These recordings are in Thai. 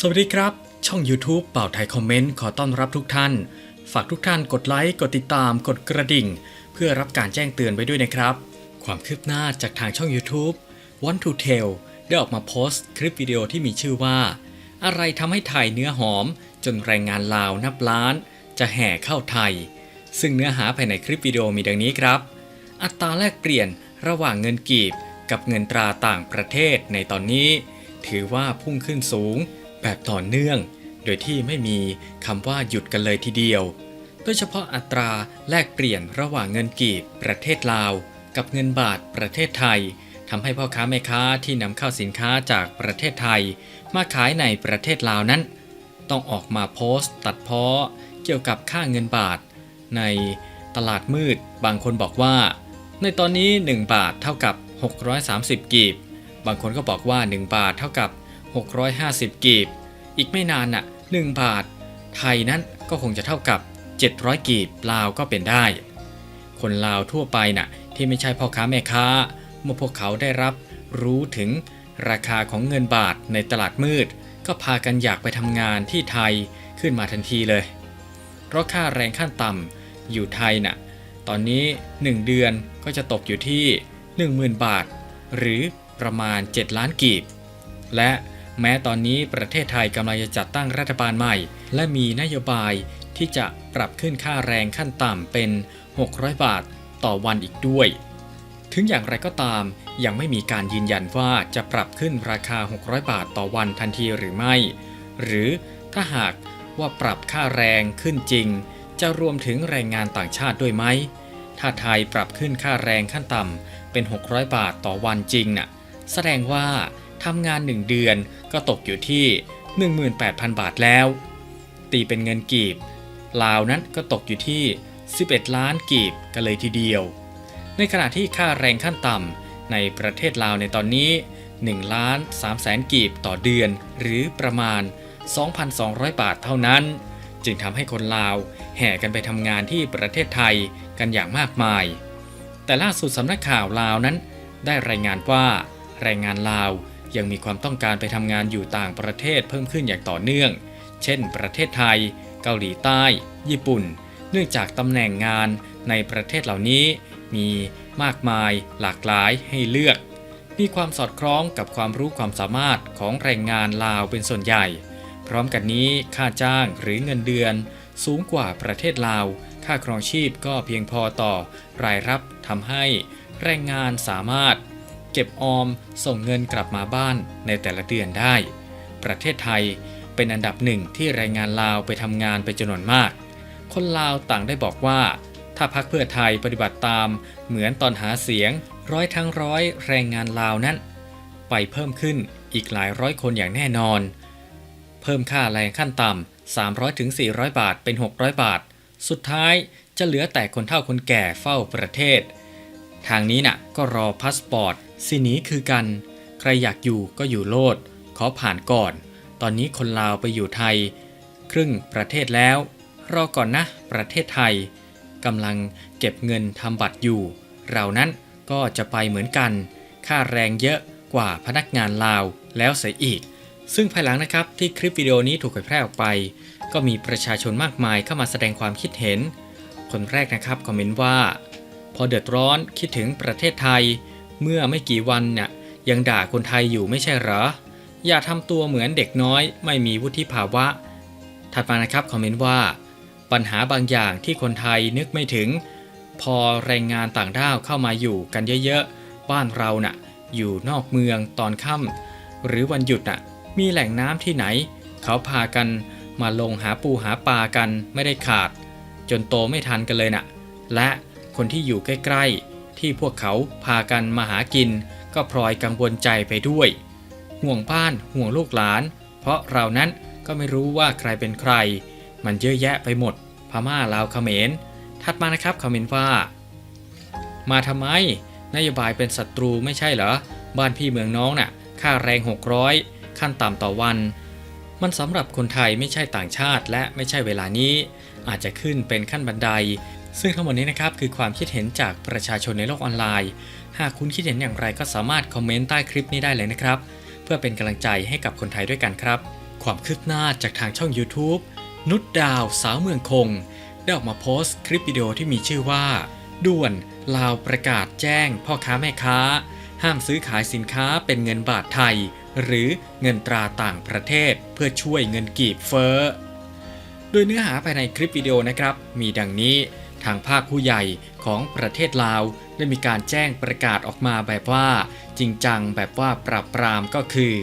สวัสดีครับ ช่อง YouTube เป่าไทยคอมเมนต์ขอต้อนรับทุกท่าน ฝากทุกท่านกดไลค์ กดติดตาม กดกระดิ่ง เพื่อรับการแจ้งเตือนไว้ด้วยนะครับ ความคืบหน้าจากทางช่อง YouTube Want to Tell ได้ออกมาโพสต์คลิปวิดีโอที่มีชื่อว่า อะไรทำให้ไทยเนื้อหอม จนแรงงานลาวนับล้าน จะแห่เข้าไทย ซึ่งเนื้อหาภายในคลิปวิดีโอมีดังนี้ครับ อัตราแลกเปลี่ยนระหว่างเงินกีบ กับเงินตราต่างประเทศในตอนนี้ ถือว่าพุ่งขึ้นสูง แบบต่อเนื่อง โดยที่ไม่มีคำว่าหยุดกันเลยทีเดียว โดยเฉพาะอัตราแลกเปลี่ยนระหว่างเงินกีบประเทศลาว กับเงินบาทประเทศไทยทำให้พ่อค้าแม่ค้าที่นำเข้าสินค้าจากประเทศไทย มาขายในประเทศลาวนั้น ต้องออกมาโพสต์ ตัดเพ้อเกี่ยวกับค่าเงินบาท ในตลาดมืดบางคนบอกว่า ในตอนนี้ 1 บาทเท่ากับ 630 กีบ บางคนก็บอกว่า 1 บาทเท่ากับ 650 กีบ อีกไม่นานน่ะ 1 บาท ไทยนั้นก็คงจะเท่ากับ 700 กีบลาวก็เป็นได้ คนลาวทั่วไปน่ะ ที่ไม่ใช่พ่อค้าแม่ค้า เมื่อพวกเขาได้รับรู้ถึงราคาของเงินบาทในตลาดมืด ก็พากันอยากไปทำงานที่ไทยขึ้นมาทันทีเลย เพราะค่าแรงขั้นต่ำอยู่ไทยน่ะ ตอนนี้ 1 เดือนก็จะตกอยู่ที่ 10,000 บาท หรือประมาณ 7 ล้านกีบ และ แม้ตอนนี้ประเทศไทยกำลังจะจัดตั้งรัฐบาลใหม่ และมีนโยบายที่จะปรับขึ้นค่าแรงขั้นต่ำเป็น 600 บาทต่อวันอีกด้วย ถึงอย่างไรก็ตาม ยังไม่มีการยืนยันว่าจะปรับขึ้นราคา 600 บาทต่อวันทันทีหรือไม่ หรือถ้าหากว่าปรับค่าแรงขึ้นจริง จะรวมถึงแรงงานต่างชาติด้วยไหม ถ้าไทยปรับขึ้นค่าแรงขั้นต่ำเป็น 600 บาทต่อวันจริงน่ะ แสดงว่า ทำงาน 1 เดือนก็ตกอยู่ที่ 18,000 บาทแล้ว ตีเป็นเงินกีบ ลาวนั้นก็ตกอยู่ที่ 11 ล้านกีบกันเลยทีเดียว ในขณะที่ค่าแรงขั้นต่ำในประเทศลาวในตอนนี้1ล้าน3แสนกีบต่อเดือน หรือประมาณ 2,200 บาทเท่านั้น จึงทำให้คนลาวแห่กันไปทำงานที่ประเทศไทยกันอย่างมากมาย แต่ล่าสุดสำนักข่าวลาวนั้น ได้รายงานว่าแรงงานลาว ยังมีความต้องการไปทำงานอยู่ต่างประเทศเพิ่มขึ้นอย่างต่อเนื่อง เช่น ประเทศไทย เกาหลีใต้ ญี่ปุ่น เนื่องจากตำแหน่งงานในประเทศเหล่านี้ มีมากมายหลากหลายให้เลือก มีความสอดคล้องกับความรู้ความสามารถของแรงงานลาวเป็นส่วนใหญ่ พร้อมกันนี้ค่าจ้างหรือเงินเดือน สูงกว่าประเทศลาว ค่าครองชีพก็เพียงพอต่อรายรับทำให้แรงงานสามารถ เก็บออมส่งเงินกลับมาบ้านในแต่ละเดือนได้ ประเทศไทยเป็นอันดับหนึ่งที่แรงงานลาวไปทำงานเป็นจำนวนมาก คนลาวต่างได้บอกว่า ถ้าพักเพื่อไทยปฏิบัติตามเหมือนตอนหาเสียง ร้อยทั้งร้อยแรงงานลาวนั้น ไปเพิ่มขึ้นอีกหลายร้อยคนอย่างแน่นอน เพิ่มค่าแรงขั้นต่ำ300ถึง400 บาทเป็น 600 บาท สุดท้ายจะเหลือแต่คนเฒ่าคนแก่เฝ้าประเทศ ทางนี้น่ะก็รอพาสปอร์ตสินี้คือกัน ใครอยากอยู่ก็อยู่โลด ขอผ่านก่อน ตอนนี้คนลาวไปอยู่ไทย ครึ่งประเทศแล้ว รอก่อนนะ ประเทศไทยกำลังเก็บเงินทำบัตรอยู่ เรานั้นก็จะไปเหมือนกัน ค่าแรงเยอะกว่าพนักงานลาวแล้วเสียอีก ซึ่งภายหลังนะครับที่คลิปวิดีโอนี้ถูกเผยแพร่ออกไป ก็มีประชาชนมากมายเข้ามาแสดงความคิดเห็น คนแรกนะครับคอมเมนต์ว่า พอเดือดร้อนคิดถึงประเทศไทย เมื่อไม่กี่วันเนี่ยยังด่าคนไทยอยู่ไม่ใช่เหรอ อย่าทำตัวเหมือนเด็กน้อยไม่มีวุฒิภาวะ ถัดมานะครับคอมเมนต์ว่า ปัญหาบางอย่างที่คนไทยนึกไม่ถึง พอแรงงานต่างด้าวเข้ามาอยู่กันเยอะๆ บ้านเราน่ะอยู่นอกเมืองตอนค่ำหรือวันหยุดน่ะมีแหล่งน้ำที่ไหน เขาพากันมาลงหาปูหาปลากันไม่ได้ขาด จนโตไม่ทันกันเลยน่ะ และ คนที่อยู่ใกล้ๆ ที่พวกเขาพากันมาหากิน ก็พลอยกังวลใจไปด้วย ห่วงบ้านห่วงลูกหลาน เพราะเรานั้นก็ไม่รู้ว่าใครเป็นใคร มันเยอะแยะไปหมด พม่าลาวเขมร ถัดมานะครับคอมเมนต์ว่า มาทำไม นโยบายเป็นศัตรูไม่ใช่เหรอ บ้านพี่เมืองน้องน่ะ ค่าแรง 600 ขั้นต่ำต่อวัน มันสำหรับคนไทยไม่ใช่ต่างชาติและไม่ใช่เวลานี้ อาจจะขึ้นเป็นขั้นบันได ซึ่งทั้งหมดนี้นะครับคือความคิดเห็นจากประชาชนในโลกออนไลน์ หากคุณคิดเห็นอย่างไรก็สามารถคอมเมนต์ใต้คลิปนี้ได้เลยนะครับ เพื่อเป็นกำลังใจให้กับคนไทยด้วยกันครับ ความคืบหน้าจากทางช่อง YouTube นุดดาวสาวเมืองคง ได้ออกมาโพสต์คลิปวิดีโอที่มีชื่อว่า ด่วนลาวประกาศแจ้ง พ่อค้าแม่ค้า ห้ามซื้อขายสินค้าเป็นเงินบาทไทย หรือเงินตราต่างประเทศ เพื่อช่วยเงินกีบเฟ้อโดยเนื้อหาภายในคลิปวิดีโอนะครับ มีดังนี้ ทางภาคผู้ใหญ่ของประเทศลาวได้มีการแจ้งประกาศออกมาแบบว่า จริงจังแบบว่าปราบปรามก็คือ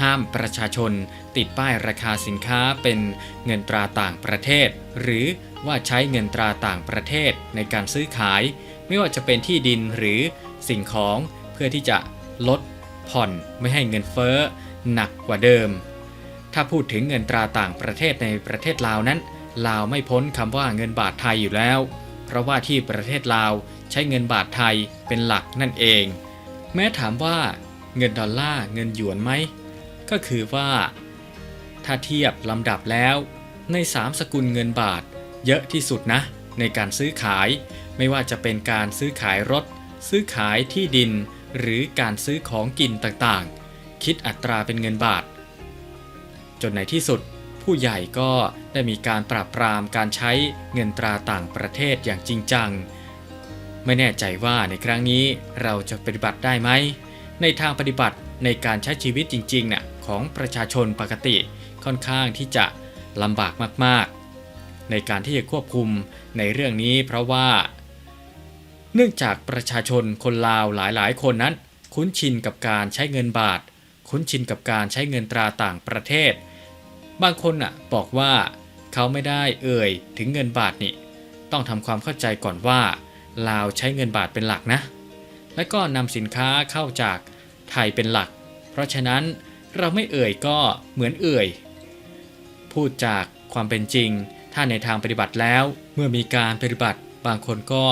ห้ามประชาชน ติดป้ายราคาสินค้าเป็นเงินตราต่างประเทศ หรือว่าใช้เงินตราต่างประเทศในการซื้อขาย ไม่ว่าจะเป็นที่ดินหรือสิ่งของเพื่อที่จะลดผ่อนไม่ให้เงินเฟ้อหนักกว่าเดิม ถ้าพูดถึงเงินตราต่างประเทศในประเทศลาวนั้น ลาวไม่พ้นคำว่าเงินบาทไทยอยู่แล้ว เพราะว่าที่ประเทศลาวใช้เงินบาทไทยเป็นหลักนั่นเอง แม้ถามว่าเงินดอลลาร์เงินหยวนไหม ก็คือว่า ถ้าเทียบลำดับแล้ว ใน 3 สกุลเงินบาท เยอะที่สุดนะ ในการซื้อขาย ไม่ว่าจะเป็นการซื้อขายรถ ซื้อขายที่ดิน หรือการซื้อของกินต่างๆ คิดอัตราเป็นเงินบาท จนในที่สุดผู้ใหญ่ก็ ได้มีการปราบปรามการใช้เงินตราต่างประเทศอย่างจริงจัง ไม่แน่ใจว่าในครั้งนี้เราจะปฏิบัติได้ไหม ในทางปฏิบัติในการใช้ชีวิตจริงๆน่ะของประชาชนปกติค่อนข้างที่จะลำบากมากๆ ในการที่จะควบคุมในเรื่องนี้เพราะว่า เนื่องจากประชาชนคนลาวหลายๆ คนนั้น คุ้นชินกับการใช้เงินบาท คุ้นชินกับการใช้เงินตราต่างประเทศ บางคนอะบอกว่า เขาไม่ได้เอ่ยถึงเงินบาทนี่ ต้องทำความเข้าใจก่อนว่าลาวใช้เงินบาทเป็นหลักนะ และก็นำสินค้าเข้าจากไทยเป็นหลัก เพราะฉะนั้นเราไม่เอ่ยก็เหมือนเอ่ย พูดจากความเป็นจริง ถ้าในทางปฏิบัติแล้ว เมื่อมีการปฏิบัติบางคนก็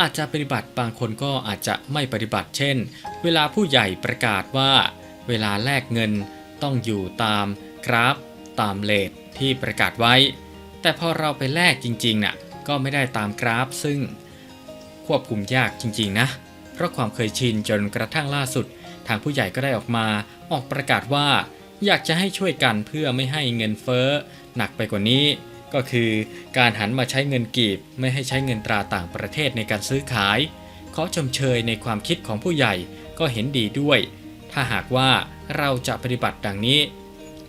อาจจะปฏิบัติบางคนก็อาจจะไม่ปฏิบัติ เช่น เวลาผู้ใหญ่ประกาศว่า เวลาแลกเงินต้องอยู่ตามกราฟตามเลทที่ประกาศไว้ แต่พอเราไปแลกจริงๆน่ะก็ไม่ได้ตามกราฟซึ่งควบคุมยากจริงๆนะ เพราะความเคยชินจนกระทั่งล่าสุด ทางผู้ใหญ่ก็ได้ออกมาออกประกาศว่า อยากจะให้ช่วยกันเพื่อไม่ให้เงินเฟ้อหนักไปกว่านี้ ก็คือการหันมาใช้เงินกีบ ไม่ให้ใช้เงินตราต่างประเทศในการซื้อขาย ขอชมเชยในความคิดของผู้ใหญ่ก็เห็นดีด้วย ถ้าหากว่าเราจะปฏิบัติดังนี้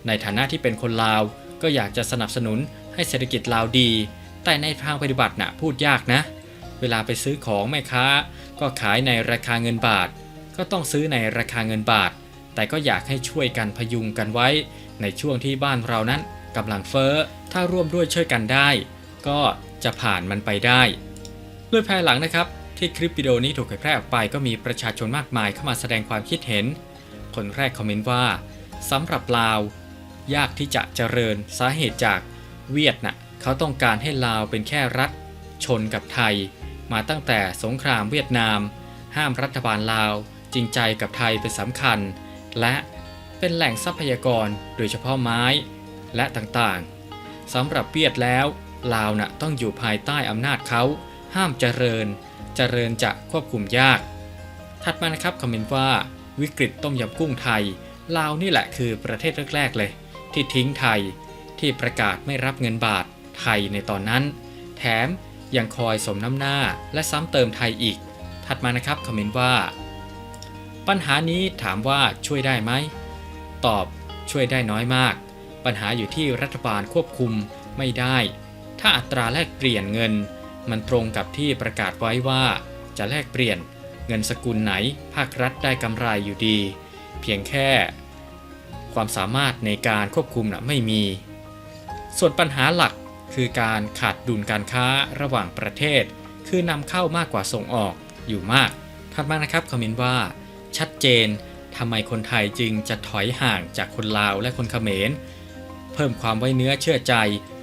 ในฐานะที่เป็นคนลาว ก็อยากจะสนับสนุนให้เศรษฐกิจลาวดี แต่ในทางปฏิบัติน่ะพูดยากนะ เวลาไปซื้อของแม่ค้า ก็ขายในราคาเงินบาท ก็ต้องซื้อในราคาเงินบาท แต่ก็อยากให้ช่วยกันพยุงกันไว้ ในช่วงที่บ้านเรานั้นกำลังเฟ้อ ถ้าร่วมด้วยช่วยกันได้ ก็จะผ่านมันไปได้โดยภายหลังนะครับ ที่คลิปวิดีโอนี้ถูกเผยแพร่ออกไป ก็มีประชาชนมากมายเข้ามาแสดงความคิดเห็น คนแรกคอมเมนต์ว่าสำหรับลาว ยากที่จะเจริญสาเหตุจากเวียดน่ะเขาต้องการให้ลาวเป็นแค่รัฐชนกับไทย มาตั้งแต่สงครามเวียดนาม ห้ามรัฐบาลลาวจริงใจกับไทยเป็นสำคัญ และเป็นแหล่งทรัพยากรโดยเฉพาะไม้และต่างๆสำหรับเวียดแล้วลาวน่ะต้องอยู่ภายใต้อำนาจเขาห้ามเจริญ เจริญจะควบคุมยาก ถัดมานะครับคอมเมนต์ว่าวิกฤตต้มยำกุ้งไทยลาวนี่แหละคือประเทศแรกๆเลย ที่ทิ้งไทยที่ประกาศไม่รับเงินบาทไทยในตอนนั้น แถมยังคอยสมน้ำหน้าและซ้ำเติมไทยอีก ถัดมานะครับคอมเมนต์ว่า ปัญหานี้ถามว่าช่วยได้ไหม ตอบช่วยได้น้อยมาก ปัญหาอยู่ที่รัฐบาลควบคุมไม่ได้ ถ้าอัตราแลกเปลี่ยนเงิน มันตรงกับที่ประกาศไว้ว่าจะแลกเปลี่ยนเงินสกุลไหน ภาครัฐได้กำไรอยู่ดี เพียงแค่ ความสามารถในการควบคุมนะไม่มี ส่วนปัญหาหลักคือการขาดดุลการค้าระหว่างประเทศ คือนำเข้ามากกว่าส่งออกอยู่มาก ถัดมานะครับคอมเมนต์ว่า ชัดเจนทำไมคนไทยจึงจะถอยห่างจากคนลาวและคนเขมร เพิ่มความไว้เนื้อเชื่อใจ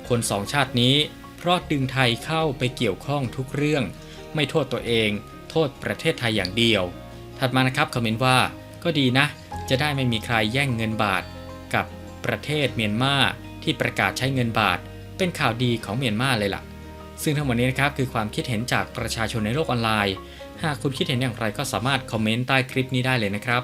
คนสองชาตินี้ เพราะดึงไทยเข้าไปเกี่ยวข้องทุกเรื่อง ไม่โทษตัวเอง โทษประเทศไทยอย่างเดียว ถัดมานะครับคอมเมนต์ว่าก็ดีนะ จะได้ไม่มีใครแย่งเงินบาท กับประเทศเมียนมาที่ประกาศใช้เงินบาท เป็นข่าวดีของเมียนมาเลยล่ะ ซึ่งทั้งหมดนี้นะครับคือความคิดเห็นจากประชาชนในโลกออนไลน์ หากคุณคิดเห็นอย่างไรก็สามารถคอมเมนต์ใต้คลิปนี้ได้เลยนะครับ